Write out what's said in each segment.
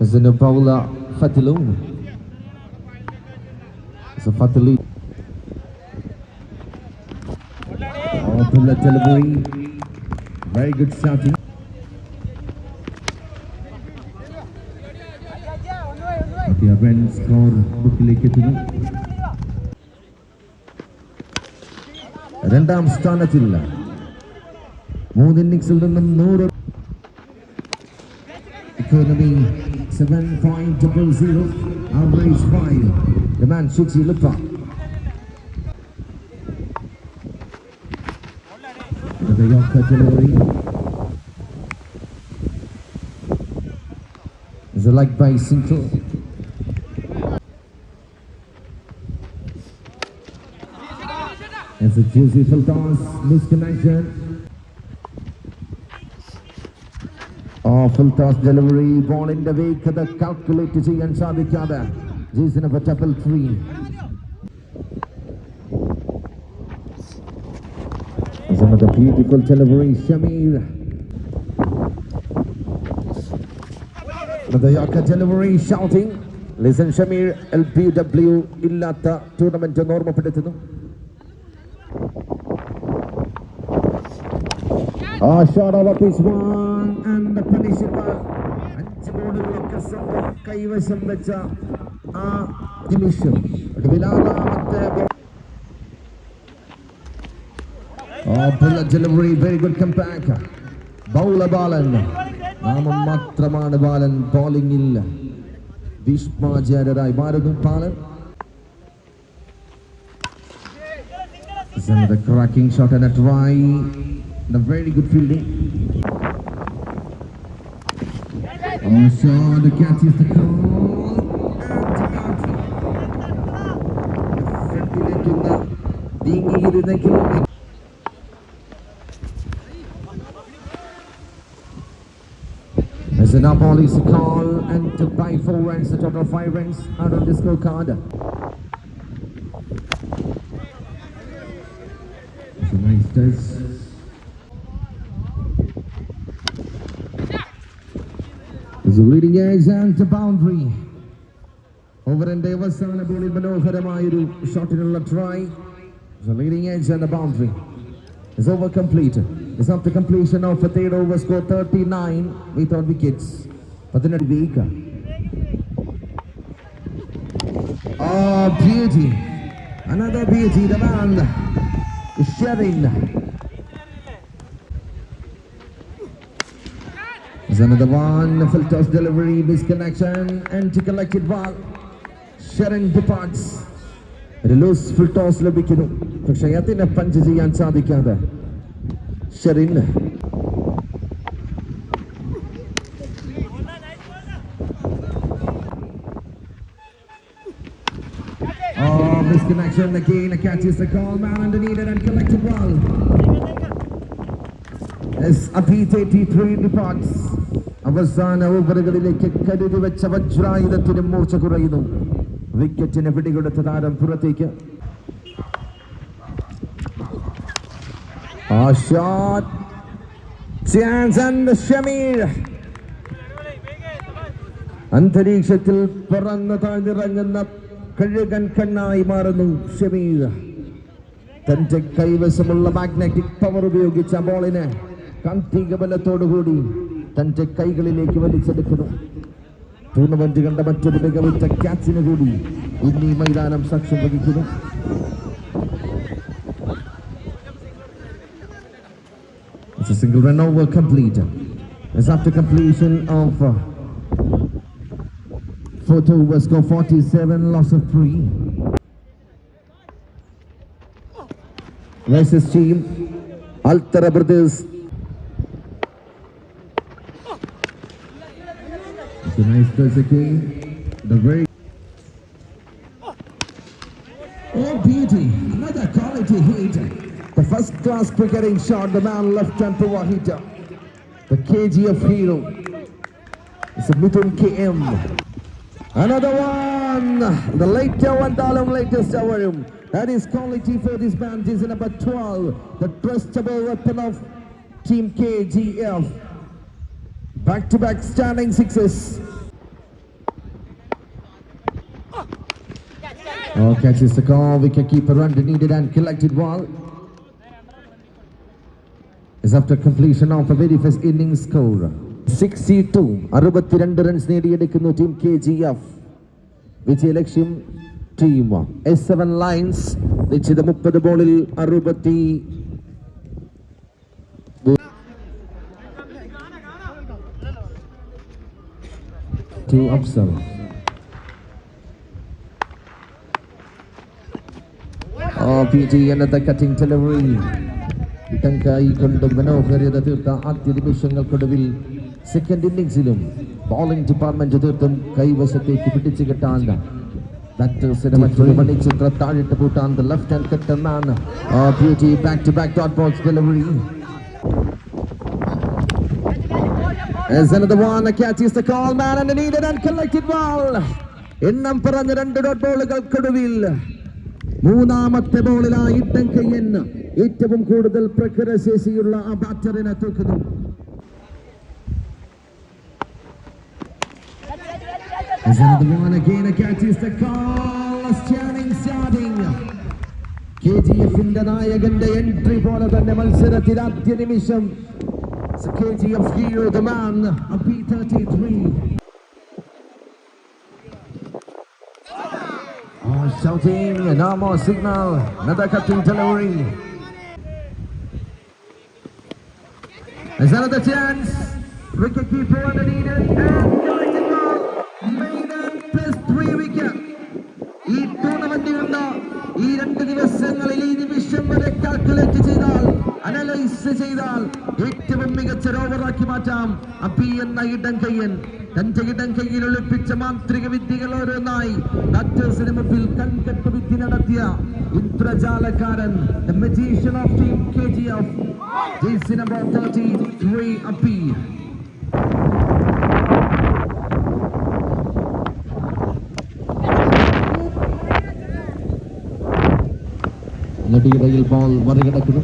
Zeno Paula Fatilung. So Fatili. The delivery. Very good starting. Run score ബുക്കിലേക്ക് എത്തുന്നു രണ്ടാം സ്ഥാനത്തില്ല മൂന്ന് ഇന്നിംഗ്സിൽ നിന്നും നൂറ് economy 7.00 average 5 the man Shuchi Lupa the Yorker delivery is a leg by Sinto as a juicy full toss misconnection full toss delivery ബോളിന്റെ വേഗത calculate ചെയ്യാൻ സാധിക്കാതെ ജീസിന് double three Another beautiful delivery, Shamir. Another Yorker delivery, shouting. Listen, Shamir, LPW ഇല്ലാത്ത tournament ഓർമ്മപ്പെടുത്തുന്നു ആ shot over pitch punishment അഞ്ച് ബോളുകളൊക്കെ സ്വന്തം കൈവശം വെച്ച ആ നിമിഷം Oh, bullet delivery, very good comeback. Bowler ബാലൻ നാമം മാത്രമാണ് ബാലൻ ബോളിംഗിൽ ഭീഷ്മാചാര്യരായി മാറുന്നു ബാലൻ Another cracking shot and a try. The very good fielding. Aşağı saw the Dengeyi an up all is a call and to buy four runs, a total of five runs out of this scorecard. It's a nice test. It's a leading edge and to boundary. ഓവറിന്റെ അവസാന ബോളിൽ മനോഹരമായൊരു ഷോട്ടിനുള്ള try leading edge and the boundary is over complete. It's up to completion of a third over score 39 without wickets. പതിനെട്ട് week Oh, beauty. Another beauty. The man, Sherin. There's another one. Full toss delivery, misconnection, and to collected ball. Sherin departs. ഒരു loose full toss ലഭിക്കുന്നു പക്ഷെ അതിനെ punch ചെയ്യാൻ സാധിക്കാതെ Sherin Oh, misconnection again. Catches the call. Man underneath it and collected well. As Abhi 83 departs. അവസാന ഓവറുകളിലേക്ക് കരുതി വെച്ച വജ്രായുധത്തിന് മൂർച്ച കുറയുന്നു. വിക്കറ്റിന് പിടികൊടുത്ത താരം പുറത്തേക്ക്. അന്തരീക്ഷത്തിൽ പറന്ന് താഴ്ന്നിറങ്ങുന്ന കഴുകൻ കണ്ണായി മാറുന്നു ഷമീർ. തന്റെ കൈവശമുള്ള മാഗ്നറ്റിക് പവർ ഉപയോഗിച്ച ബോളിനെ കാന്തിക ബലത്തോടുകൂടി തന്റെ കൈകളിലേക്ക് വലിച്ചെടുക്കുന്നു ടൂർണമെന്റ് കണ്ട മറ്റൊരു മികവുറ്റ ക്യാച്ചിന് കൂടി ഇന്ന് മൈതാനം സാക്ഷ്യം വഹിക്കുന്നു It's a single run over complete. It's after completion of uh, photo over score 47, loss of three. Versus team Altara Brothers. A nice again. The very Oh, beauty. Another quality hit. The first class cricketing shot, the man left hand power hitter. The KGF hero. It's a Mithun KM. Another one. The later one, Dalam latest hour. That is quality for this band. This is number 12. The trustable weapon of Team KGF. Back to back standing sixes. Oh, catches the call. Wicket keeper under needed and collected ball. Is after completion of a very first innings score. 62 അറുപത്തിരണ്ട് runs നേടിയെടുക്കുന്നു team K G F വിജയലക്ഷ്യം team S seven lines നിശ്ചിത മുപ്പത് ബോളിൽ അറുപത്തി two observe. Oh, PG another cutting delivery. ഇടങ്കായി കൊണ്ട് മനോഹര്യത തീർത്ത ആദ്യ നിമിഷങ്ങൾക്കൊടുവിൽ സെക്കൻഡ് ഇന്നിംഗ്സിലും ബോളിംഗ് ഡിപ്പാർട്ട്മെന്റ് തീർത്തും കൈവശത്തേക്ക് പിടിച്ചു കിട്ടാൻ. ബാറ്റേഴ്സിന് മറ്റൊരു മണിച്ചിത്ര താഴിട്ട് പൂട്ടാൻ ലെഫ്റ്റ് ഹാൻഡ് കട്ട് എന്നാണ് beauty back to back dot box delivery As another one catches the call man and needed and collected പറഞ്ഞ രണ്ട് ഡോട്ട് ബോളുകൾക്കൊടുവിൽ മൂന്നാമത്തെ ബോളിലായി ഇട്ടങ്കയ്യൻ ഏറ്റവും കൂടുതൽ പ്രകൃതശേഷിയുള്ള ആ ബാറ്ററിനെ തൂക്കുന്നു എഫിന്റെ നായകന്റെ എൻട്രി പോലെ തന്നെ മത്സരത്തിൽ ആദ്യ നിമിഷം. K G F hero the man, a B33. Oh, shouting, no more signal, another cutting delivery. There's another chance. Wicket keeper the it, and collected ball. Maiden plus three wicket. ഈ ടൂർണമെന്റിൽ നിന്ന് ഈ രണ്ട് ദിവസങ്ങളിൽ ഈ നിമിഷം വരെ കാൽക്കുലേറ്റ് ചെയ്താൽ അനലൈസ് ചെയ്താൽ ഏറ്റവും മികച്ച ഓവറാക്കി മാറ്റാം അപ്പി എന്ന ഇടം കയ്യൻ കയ്യിൽ ഒളിപ്പിച്ച മാന്ത്രിക വിദ്യകൾ ഓരോന്നായി. ഡാക്ടേഴ്സിന് മുമ്പിൽ കൺകെട്ട് വിദ്യ നടത്തിയ ഇന്ദ്രജാലക്കാരൻ the magician of team KGF. Jersey number 33 അപ്പി നെടിയിടയിൽ ബോൾ മറികടക്കുന്നു.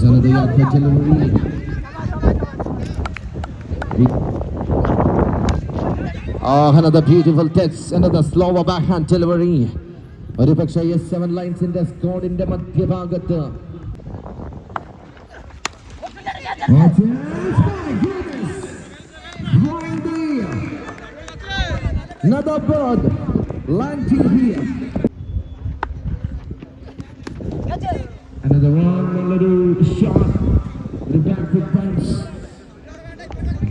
ജനതയാ ചെലവഴി Oh, another beautiful touch, another slower backhand delivery. ഒരു പക്ഷേ എസ് സെവൻ ലൈൻസിന്റെ സ്കോഡിന്റെ മധ്യഭാഗത്ത് Oh, chance, my goodness. Right there. Another bird landing here. Another one, a little shot. The back foot punch.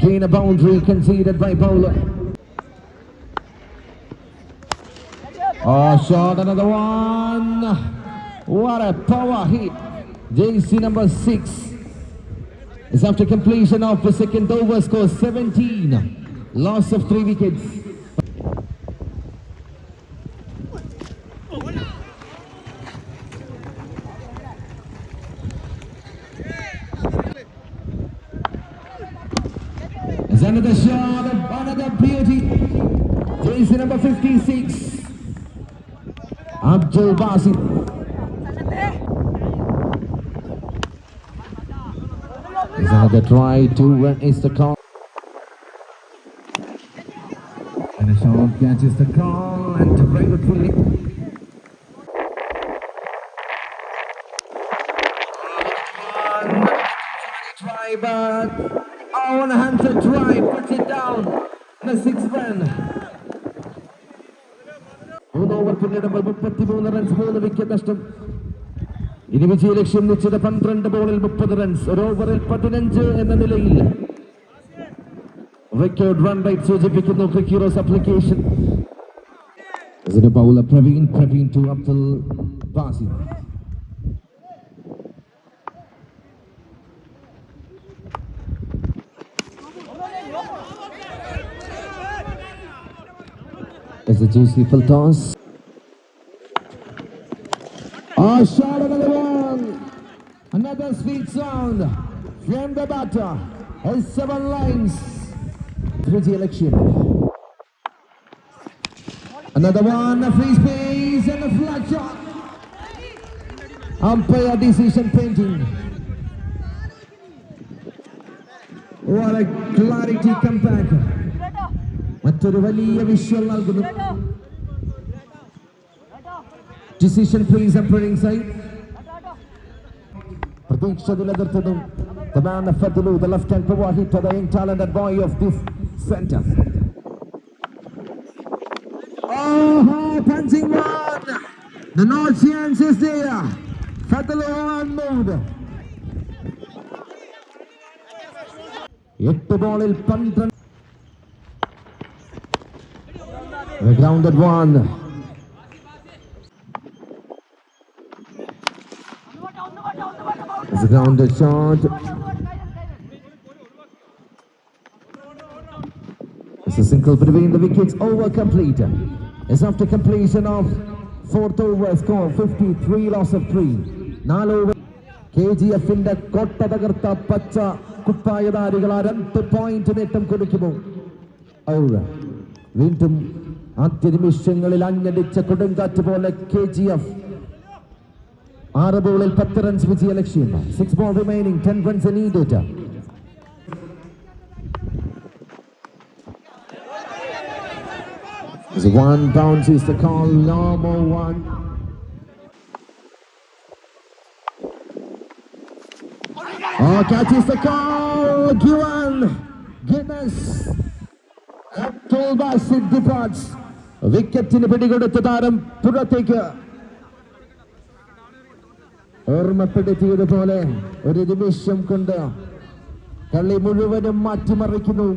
Gain a boundary conceded by bowler. Oh, shot, another one. What a power hit. JC number six is after completion of the second over, scores 17. Loss of three wickets. Is another shot, another beauty. Jersey number 56. Abdul Basit. Is another try to run is the call. And a shot catches the call and to break it fully. Try, but oh, on a hunter try, puts it down. The sixth run മൂന്ന് over പിന്നിടുമ്പോൾ മുപ്പത്തിമൂന്ന് runs മൂന്ന് wicket നഷ്ടം ഇനി വിജയ ലക്ഷ്യം നിശ്ചിത പന്ത്രണ്ട് ബോളിൽ മുപ്പത് റൺസ് ഒരു ഓവറിൽ പതിനഞ്ച് എന്ന നിലയിൽ റെക്കോർഡ് റൺ റേറ്റ് സൂചിപ്പിക്കുന്നു ക്രിക്കീറോസ് അപ്ലിക്കേഷൻ ഇതിന് bowler Praveen Praveen to Abdul Basin As a juicy full toss. Oh, shot another one. Another sweet sound from the batter. And seven lines. Through the election. Another one, a free space and a flat shot. Umpire decision painting. What a clarity comeback. മറ്റൊരു വലിയ visual നൽകുന്നു decision please എംപയറിംഗ് side പ്രതീക്ഷ നിലനിർത്തുന്നു The man of Fadlu, the left-hand power hitter, the young talented boy of this center. Oh, punching one! The North chance is there. Fadlu on mode. എട്ട് ബോളിൽ പന്ത്രണ്ട് grounded one It's the shot. It's a single between the wickets over complete. It's after completion of fourth over score 53 loss of 3. നാല് over K G എഫിന്റെ കൊട്ട തകർത്ത പച്ച കുപ്പായധാരികൾ ആ രണ്ട് പോയിന്റ് നേട്ടം കൊടുക്കുമോ ഔറ. വീണ്ടും ആദ്യ നിമിഷങ്ങളിൽ അഞ്ഞടിച്ച കൊടുങ്കാറ്റ് പോലെ കെ ആറ് ബോളിൽ പത്ത് റൺസ് വിജയ ലക്ഷ്യം six ball remaining ten runs needed One bounce is the call, number one. Oh, catches the call, Giwan. Guinness. Abdul Basit departs. വിക്കറ്റിന് പിടികൊടുത്ത താരം പുറത്തേക്ക് ഓർമ്മപ്പെടുത്തിയതുപോലെ ഒരു നിമിഷം കൊണ്ട് കളി മുഴുവനും മാറ്റിമറിക്കുന്നു.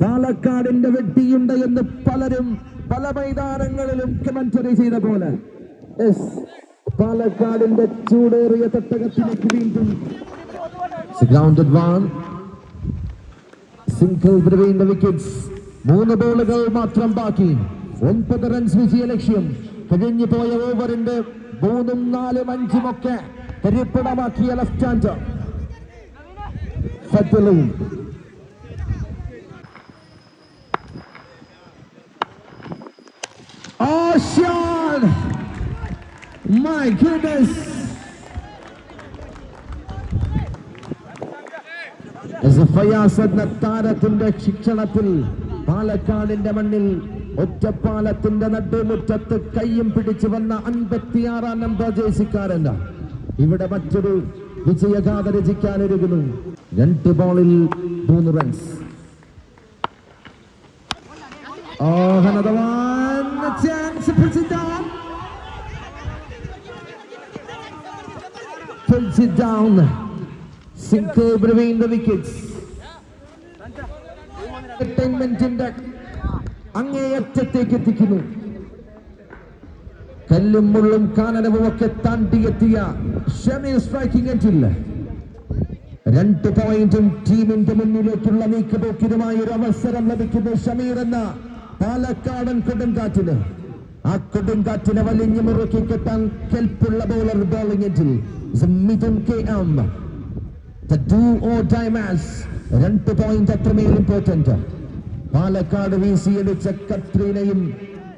പാലക്കാടിന്റെ വെട്ടിയുണ്ട് എന്ന് പലരും പല മൈതാനങ്ങളിലും കമന്ററി ചെയ്ത പോലെ. Yes, പാലക്കാടിന്റെ ചൂടേറിയ തട്ടകത്തിലേക്ക് വീണ്ടും. Grounded one single the wickets. മൂന്ന് ബോളുകൾ മാത്രം ബാക്കി ഒൻപത് റൺസ് വിജയ ലക്ഷ്യം കഴിഞ്ഞു പോയ ഓവറിന്റെ മൂന്നും നാലും അഞ്ചും ഒക്കെ പരിപ്പടമാക്കിയ left hand ഫത്തലും Oh, Sean! My goodness! S F Fayas എന്ന താരത്തിന്റെ ശിക്ഷണത്തിൽ പാലക്കാടിന്റെ മണ്ണിൽ ഒറ്റപ്പാലത്തിന്റെ നടുമുറ്റത്ത് കയ്യും പിടിച്ചു വന്ന അൻപത്തിയാറാം നമ്പർ ജേസിക്കാരല്ല ഇവിടെ മറ്റൊരു വിജയഗാഥ രചിക്കാനൊരുങ്ങുന്നു രണ്ട് ബോളിൽ മൂന്ന് runs down. Pulls it down. എന്റർടൈൻമെന്റിന്റെ അങ്ങേയറ്റത്തേക്ക് എത്തിക്കുന്നു കല്ലും മുള്ളും കാനനവും ഒക്കെ താണ്ടിയെത്തിയ ഷമീർ സ്ട്രൈക്കിംഗ് എഞ്ചില്ല രണ്ട് പോയിന്റും ടീമിന്റെ മുന്നിലേക്കുള്ള നീക്കുപോക്കിനുമായ ഒരു അവസരം ലഭിക്കുന്നു ഷമീർ എന്ന പാലക്കാടൻ കൊടുങ്കാറ്റിന് ആ കൊടുങ്കാറ്റിനെ വലിഞ്ഞു മുറുക്കി കെട്ടാൻ കെൽപ്പുള്ള ബോളർ ബോളിംഗ് എൻഡിൽ Mithun K M The do or die match. രണ്ട് പോയിന്റ് അത്രമേൽ ഇമ്പോർട്ടന്റ് പാലക്കാട് വീശിയടിച്ച കത്രീനയും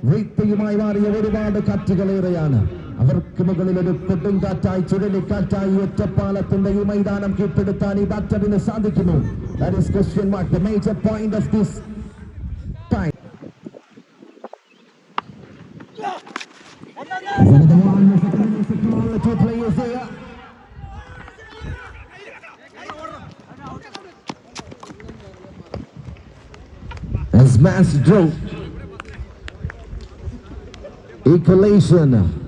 വീട്ടയുമായി മാറിയ ഒരുപാട് കാറ്റുകളേറെയാണ് അവർക്ക് മുകളിൽ ഒരു കൊടുങ്കാറ്റായി ചുഴലിക്കാറ്റായി ഒറ്റപ്പാലത്തിന്റെ ഈ മൈതാനം കീഴ്പ്പെടുത്താൻ ഈ ബാറ്ററിന് സാധിക്കുന്നു. That. is Master Joe. Equalation.